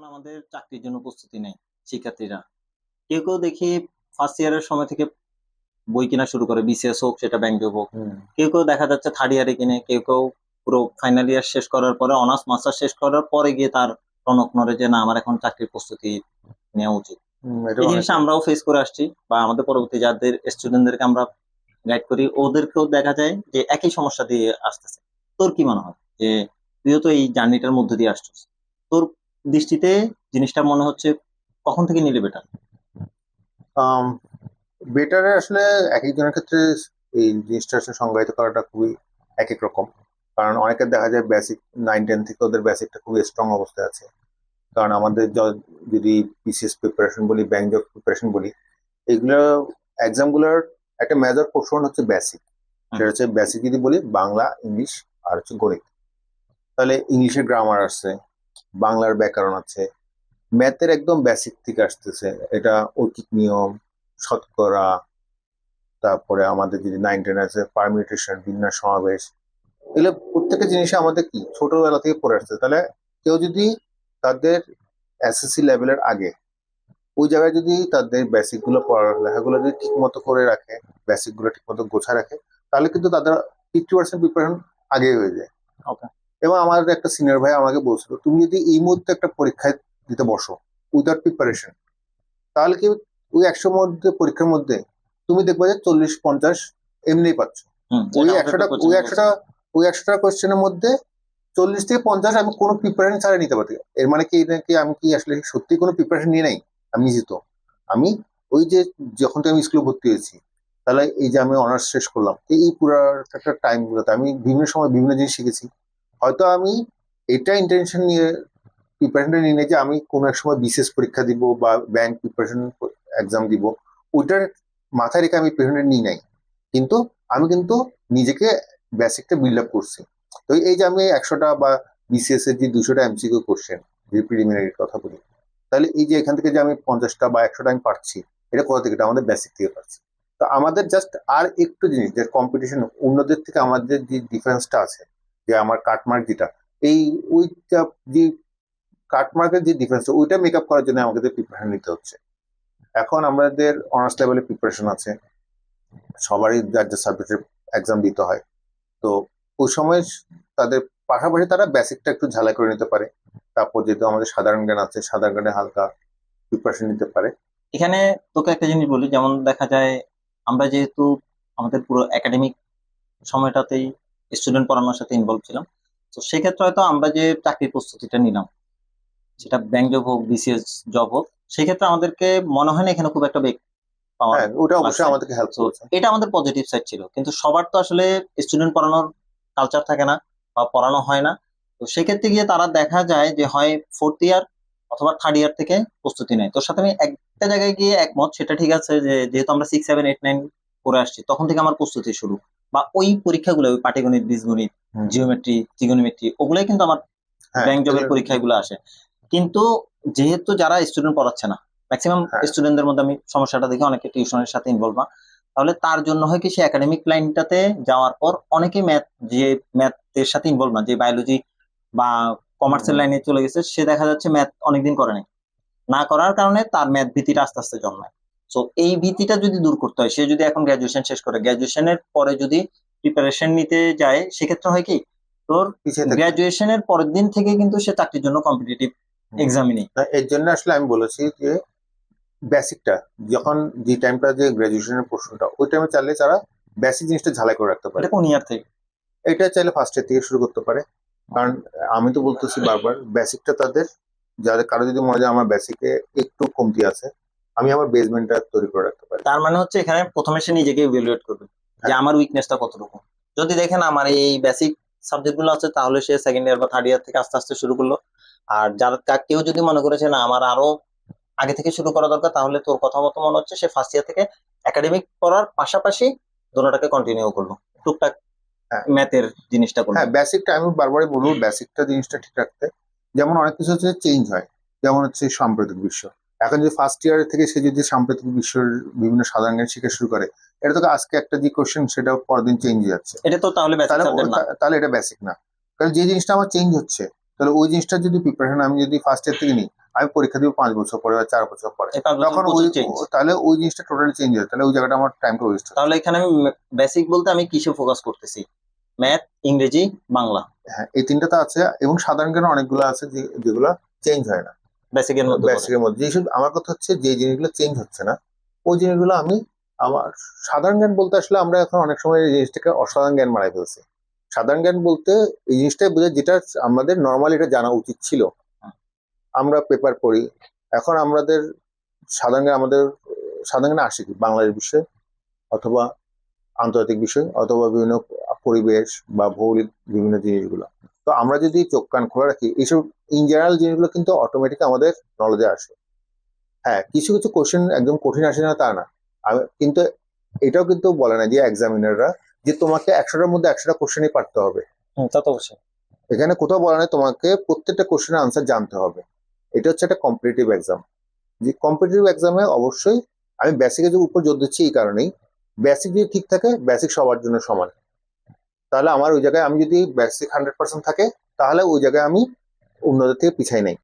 এখন আমাদের চাকরির জন্য প্রস্তুতি নেই শিক্ষার্থীরা। কেউ কেউ দেখি ফার্স্ট ইয়ারের সময় থেকে বই কেনা শুরু করে বিসিএস হোক সেটা ব্যাংক হোক। কেউ কেউ দেখা যাচ্ছে থার্ড ইয়ারে কিনে কেউ কেউ পুরো ফাইনাল ইয়ার শেষ করার পরে অনার্স মাস্টার শেষ করার পরে গিয়ে তার টনক নড়ে যে না আমার এখন চাকরির প্রস্তুতি নেওয়া উচিত। এই জিনিসটা আমরাও ফেস করে আসছি বা আমাদের পরবর্তী যাদের স্টুডেন্টদেরকে আমরা গাইড করি ওদেরকেও দেখা যায় যে একই সমস্যা দিয়ে আসতেছে। তোর কি মনে হয়? যে তুইও তো এই জার্নিটার মধ্যে দিয়ে আসছিস। তোর দৃষ্টিতে জিনিসটা মনে হচ্ছে কখন থেকে নিলে বেটার বেটারে আসলে এক একজনের ক্ষেত্রে এই জিনিসটা আসলে সংজ্ঞায়িত করাটা খুবই এক এক রকম। কারণ অনেকের দেখা যায় বেসিক নাইন টেন থেকে ওদের বেসিকটা খুবই স্ট্রং অবস্থায় আছে। কারণ আমাদের যদি বিসিএস প্রিপারেশন বলি ব্যাংক জব প্রিপারেশন বলি এগুলো এক্সামগুলোর একটা মেজর পোর্শন হচ্ছে বেসিক সেটা হচ্ছে বেসিক যদি বলি বাংলা ইংলিশ আর হচ্ছে গণিত। তাহলে ইংলিশের গ্রামার আছে বাংলার ব্যাকরণ আছে। ম্যাথের একদম বেসিক থেকে আসতেছে। এটা অতীত নিয়ম, শতকরা, তারপরে আমাদের যদি নাইন টেন আছে পারমিউটেশন বিন্যাস, সমাবেশ। এগুলো প্রত্যেকটা জিনিস আমাদের কি? ছোটবেলা থেকে পড়ে আসছে। তাহলে কেউ যদি তাদের এসএসসি লেভেলের আগে ওই জায়গায় যদি তাদের বেসিকগুলো পড়ালেখাগুলো যদি ঠিক মতো করে রাখে বেসিকগুলো ঠিক মতো গোছা রাখে, তাহলে কিন্তু তাদের ফিফটি পার্সেন্ট প্রিপারেশন আগে হয়ে যায়। Okay. এবং আমাদের একটা সিনিয়র ভাই আমাকে বলছিল তুমি যদি এই মুহূর্তে একটা পরীক্ষায় দিতে বসো উইদাউট প্রিপারেশন তাহলে কি ওই একশো মধ্যে পরীক্ষার মধ্যে তুমি দেখবে যে চল্লিশ পঞ্চাশ এমনি পাচ্ছ। ওই একশোটা ওই একশোটা ওই একশোটা কোয়েশ্চেনের মধ্যে চল্লিশ থেকে পঞ্চাশ আমি কোনো প্রিপারেশন ছাড়া নিতে পারি এর মানে কি এটা কি আমি কি আসলে সত্যি কোনো প্রিপারেশন নিয়ে নাই? আমি নিশ্চিত আমি ওই যে যখন আমি স্কুলে ভর্তি হয়েছি তাহলে এই যে আমি অনার্স শেষ করলাম এই এই পুরো একটা টাইম গুলোতে আমি বিভিন্ন সময় বিভিন্ন জিনিস শিখেছি। হয়তো আমি এটা ইন্টেনশন নিয়ে প্রিপারেশনটা নিয়ে যে আমি কোনো এক সময় বিশেষ পরীক্ষা দিব বা ব্যাংক প্রিপারেশন এক্সাম দিব, ওইটার মাথায় রেখে আমি প্রিপারেশন নিই নাই। কিন্তু আমি কিন্তু নিজেকে বেসিকটা বিল্ড আপ করছি। তো এই যে আমি একশোটা বা বিসিএস এর যে দুশোটা এমসিকিউ কোশ্চেন যে প্রিলিমিনারির কথা বলি, তাহলে এই যে এখান থেকে যে আমি পঞ্চাশটা বা একশোটা আমি পারছি, এটা কোথা থেকে? এটা আমাদের বেসিক থেকে পারছি। তো আমাদের জাস্ট আর একটু জিনিস, যে কম্পিটিশন অন্যদের থেকে আমাদের যে ডিফারেন্সটা আছে যে আমার কাটমার্ক যেটা এই ওইটা যে কাটমার্কের যে ডিফারেন্স ওইটা মেক আপ করার জন্য আমাদের প্রিপারেশন নিতে হচ্ছে। এখন আমাদের অনার্স লেভেলে প্রিপারেশন আছে। সবারই যার যার সাবজেক্টের এক্সাম দিতে হয়। তো ওই সময় তাদের পাশাপাশি তারা বেসিকটা একটু ঝালাই করে নিতে পারে। তারপর যেহেতু আমাদের সাধারণ জ্ঞান আছে, সাধারণ জ্ঞানে হালকা প্রিপারেশন নিতে পারে। এখানে তোকে একটা জিনিস বলি, যেমন দেখা যায় আমরা যেহেতু আমাদের পুরো একাডেমিক সময়টাতেই স্টুডেন্ট পড়ানোর সাথে ইনভলভ ছিলাম। তো সেক্ষেত্রে হয়তো আমরা যে চাকরির প্রস্তুতিটা নিলাম সেটা ব্যাংক জব হোক বিসিএস জব হোক সেক্ষেত্রে আমাদেরকে মনে হয় না এখানে খুব একটা বেগ পাওয়া হ্যাঁ ওটা অবশ্যই। আমাদেরকে হেল্প তো এটা আমাদের পজিটিভ সাইড ছিল। কিন্তু সবার তো আসলে স্টুডেন্ট পড়ানোর কালচার থাকে না বা পড়ানো হয় না। তো সেক্ষেত্রে গিয়ে তারা দেখা যায় যে হয় ফোর্থ ইয়ার অথবা থার্ড ইয়ার থেকে প্রস্তুতি নেয়। তোর সাথে আমি একটা জায়গায় গিয়ে একমত সেটা ঠিক আছে যে যেহেতু আমরা সিক্স সেভেন এইট নাইন করে আসছি তখন থেকে আমার প্রস্তুতি শুরু। বা ওই পরীক্ষাগুলো ওই পাটিগণিত বীজগণিত। জিওমেট্রি ত্রিগোনোমেট্রি ওগুলোই কিন্তু আমার ব্যাংক জবের পরীক্ষাগুলো আসে। কিন্তু যেহেতু যারা স্টুডেন্ট পড়াচ্ছে না ম্যাক্সিমাম। স্টুডেন্টদের মধ্যে আমি সমস্যাটা দেখি অনেকে টিউশনের সাথে ইনভলভ না। তাহলে তার জন্য হয় কি সে একাডেমিক লাইনটাতে যাওয়ার পর অনেকে ম্যাথ যে ম্যাথের সাথে ইনভলভ না যে বায়োলজি বা কমার্সের লাইনে চলে গেছে সে দেখা যাচ্ছে ম্যাথ অনেকদিন করে নাই। না করার কারণে তার ম্যাথ ভীতিটা আস্তে আস্তে জন্মায়। তো এই ভীতিটা যদি দূর করতে হয় সে যদি এখন গ্রাজুয়েশন শেষ করে গ্রাজুয়েশনের পরে যদি প্রিপারেশন নিতে যায় সেক্ষেত্রে হয় কি? তোর গ্রাজুয়েশনের পরের দিন থেকে কিন্তু সে চাকরির জন্য কম্পিটিটিভ হুম। এক্সামই নেই। না, এর জন্য আসলে আমি বলেছি যে বেসিকটা যখন যে টাইমটা যে গ্রাজুয়েশনের প্রশ্নটা ওই টাইমে চাইলে তারা বেসিক জিনিসটা ঝালাই করে রাখতে পারে। কোন ইয়ার থেকে? এটা চাইলে ফার্স্ট ইয়ার থেকে শুরু করতে পারে। কারণ আমি তো বলতেছি বারবার বেসিকটা তাদের যাদের কারও যদি মনে হয় আমার বেসিকে একটু কমতি আছে আমি আমার বেসমেন্টটা তৈরি করে রাখতে পারি। তার মানে হচ্ছে এখানে প্রথমে সে নিজেকে ইভ্যালুয়েট করবে যে হ্যাঁ। আমার উইকনেসটা কতটুকু। যদি দেখেন আমার এই বেসিক সাবজেক্টগুলো আছে তাহলে সে সেকেন্ড ইয়ার বা থার্ড ইয়ার থেকে আস্তে আস্তে শুরু করল। আর যার কেউ যদি মনে করেছে না আমার আরও আগে থেকে শুরু করা দরকার তাহলে তোর কথা মতো মনে হচ্ছে সে ফার্স্ট ইয়ার থেকে একাডেমিক পড়ার পাশাপাশি দোনোটাকে কন্টিনিউ করল। টুকটাক। ম্যাথের জিনিসটা করল। হ্যাঁ বেসিকটা আমি বারবারই বলব বেসিকটা জিনিসটা ঠিক রাখতে। যেমন অনেক কিছু হচ্ছে চেঞ্জ হয়। যেমন হচ্ছে সাম্প্রতিক বিশ্ব। এখন যদি ফার্স্ট ইয়ার থেকে সে যদি সাম্প্রতিক বিশ্বের বিভিন্ন সাধারণ জ্ঞান শিখে শুরু করে এটা তো আজকে একটা যে কোশ্চেন সেটা পরদিন চেঞ্জ হয়ে যাচ্ছে। এটা তো তাহলে তাহলে এটা বেসিক না। কারণ যে জিনিসটা আমার চেঞ্জ হচ্ছে তাহলে ওই জিনিসটা যদি প্রিপারেশন আমি যদি ফার্স্ট ইয়ার থেকে নিই আমি পরীক্ষা দিব পাঁচ বছর পরে বা চার বছর পরে। তখন ওই তাহলে ওই জিনিসটা টোটালি চেঞ্জ হয় তাহলে ওই জায়গাটা আমার টাইম টাইমটা ওয়েস্ট তাহলে এখানে আমি বেসিক বলতে আমি কিসে ফোকাস করতেছি? ম্যাথ ইংরেজি বাংলা। হ্যাঁ এই তিনটা তো আছে এবং সাধারণ জ্ঞান অনেকগুলো আছে যে যেগুলো চেঞ্জ হয় না। বেসিকের মধ্যে বেসিকের মধ্যে। যেসব আমার কথা হচ্ছে যে জিনিসগুলো চেঞ্জ হচ্ছে না, ওই জিনিসগুলো আমি আমার সাধারণ জ্ঞান বলতে আসলে আমরা এখন অনেক সময় এই জিনিসটাকে অসাধারণ জ্ঞান মারাই ফেলছি। সাধারণ জ্ঞান বলতে এই জিনিসটাই বোঝায় যেটা আমাদের নর্মালি এটা জানা উচিত ছিল। আমরা পেপার পড়ি। এখন আমাদের সাধারণ জ্ঞান আমাদের, সাধারণ জ্ঞান আসে কি? বাংলাদেশ বিষয় অথবা আন্তর্জাতিক বিষয় অথবা বিভিন্ন পরিবেশ বা ভৌগোলিক বিভিন্ন জিনিসগুলো। তো আমরা যদি চোখ কান খোলা রাখি এইসব ইন জেনারেল জিনিসগুলো কিন্তু অটোমেটিক আমাদের নলেজে আসে। হ্যাঁ কিছু কিছু কোশ্চেন একদম কঠিন আসে না তা না। কিন্তু এটাও কিন্তু বলে না যে এক্সামিনাররা যে তোমাকে একশোটার মধ্যে একশোটা কোশ্চেনই পারতে হবে। তা তো অবশ্যই। এখানে কোথাও বলা নেই তোমাকে প্রত্যেকটা কোশ্চেনের আনসার জানতে হবে। এটা হচ্ছে একটা কম্পিটিটিভ এক্সাম যে কম্পিটিটিভ এক্সামে অবশ্যই আমি বেসিকের উপর জোর দিচ্ছি এই কারণেই। বেসিক যদি ঠিক থাকে বেসিক সবার জন্য সমান। তাহলে আমার ওই জায়গায় আমি যদি বেসিক হান্ড্রেড পার্সেন্ট থাকে, তাহলে ওই জায়গায় আমি অন্যদের থেকে পিছাই নাই।